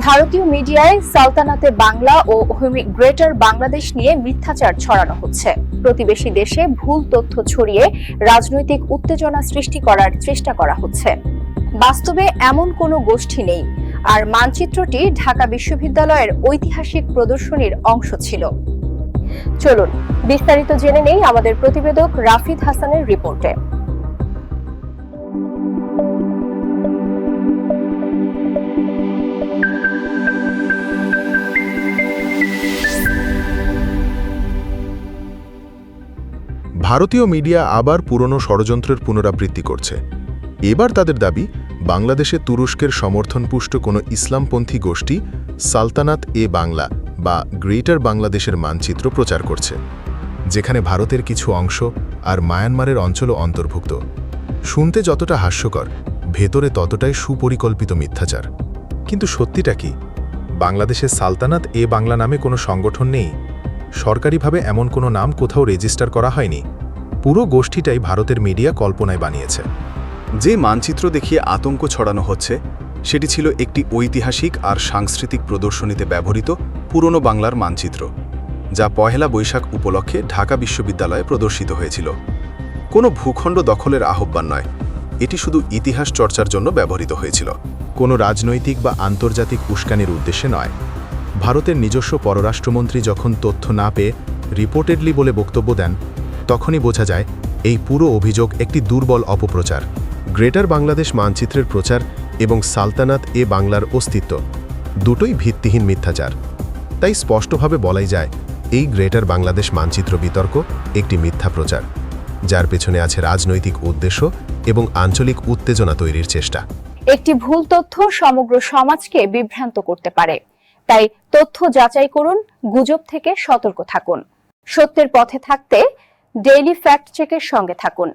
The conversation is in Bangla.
ভারতীয় মিডিয়ায় সালতানাতে বাংলা ও গ্রেটার বাংলাদেশ নিয়ে মিথ্যাচার ছড়ানো হচ্ছে। প্রতিবেশী দেশে ভুল তথ্য ছড়িয়ে রাজনৈতিক উত্তেজনা সৃষ্টি করার চেষ্টা করা হচ্ছে। বাস্তবে এমন কোনো গোষ্ঠী নেই। আর মানচিত্রটি ঢাকা বিশ্ববিদ্যালয়ের ঐতিহাসিক প্রদর্শনীর অংশ ছিল। চলুন, বিস্তারিত জেনে নেই আমাদের প্রতিবেদক রাফিদ হাসানের রিপোর্টে। ভারতীয় মিডিয়া আবার পুরনো ষড়যন্ত্রের পুনরাবৃত্তি করছে। এবার তাদের দাবি, বাংলাদেশে তুরস্কের সমর্থনপুষ্ট কোনো ইসলামপন্থী গোষ্ঠী সালতানাত এ বাংলা বা গ্রেটার বাংলাদেশের মানচিত্র প্রচার করছে, যেখানে ভারতের কিছু অংশ আর মায়ানমারের অঞ্চলও অন্তর্ভুক্ত। শুনতে যতটা হাস্যকর, ভেতরে ততটাই সুপরিকল্পিত মিথ্যাচার। কিন্তু সত্যিটা কি? বাংলাদেশের সালতানাত এ বাংলা নামে কোনো সংগঠন নেই? সরকারিভাবে এমন কোনো নাম কোথাও রেজিস্টার করা হয়নি? পুরো গোষ্ঠীটাই ভারতের মিডিয়া কল্পনায় বানিয়েছে। যে মানচিত্র দেখিয়ে আতঙ্ক ছড়ানো হচ্ছে, সেটি ছিল একটি ঐতিহাসিক আর সাংস্কৃতিক প্রদর্শনীতে ব্যবহৃত পুরনো বাংলার মানচিত্র, যা পহেলা বৈশাখ উপলক্ষে ঢাকা বিশ্ববিদ্যালয়ে প্রদর্শিত হয়েছিল। কোনো ভূখণ্ড দখলের আহ্বান নয়, এটি শুধু ইতিহাস চর্চার জন্য ব্যবহৃত হয়েছিল। কোনো রাজনৈতিক বা আন্তর্জাতিক উস্কানির উদ্দেশ্যে নয়। ভারতের নিজস্ব পররাষ্ট্রমন্ত্রী যখন তথ্য না পেয়ে রিপোর্টেডলি বলে বক্তব্য দেন তখনই বোঝা যায়, এই পুরো অভিযোগ একটি দুর্বল অপপ্রচার। গ্রেটার বাংলাদেশ মানচিত্রের প্রচার এবং সালতানাত এ বাংলার অস্তিত্ব দুটোই ভিত্তিহীন মিথ্যাচার। তাই স্পষ্টভাবে বলাই যায়, এই গ্রেটার বাংলাদেশ মানচিত্র বিতর্ক একটি মিথ্যা প্রচার, যার পেছনে আছে রাজনৈতিক উদ্দেশ্য এবং আঞ্চলিক উত্তেজনা তৈরির চেষ্টা। একটি ভুল তথ্য সমগ্র সমাজকে বিভ্রান্ত করতে পারে। তাই তথ্য যাচাই করুন, গুজব থেকে সতর্ক থাকুন। সত্যের পথে থাকতে ডেইলি ফ্যাক্ট চেকের সঙ্গে থাকুন।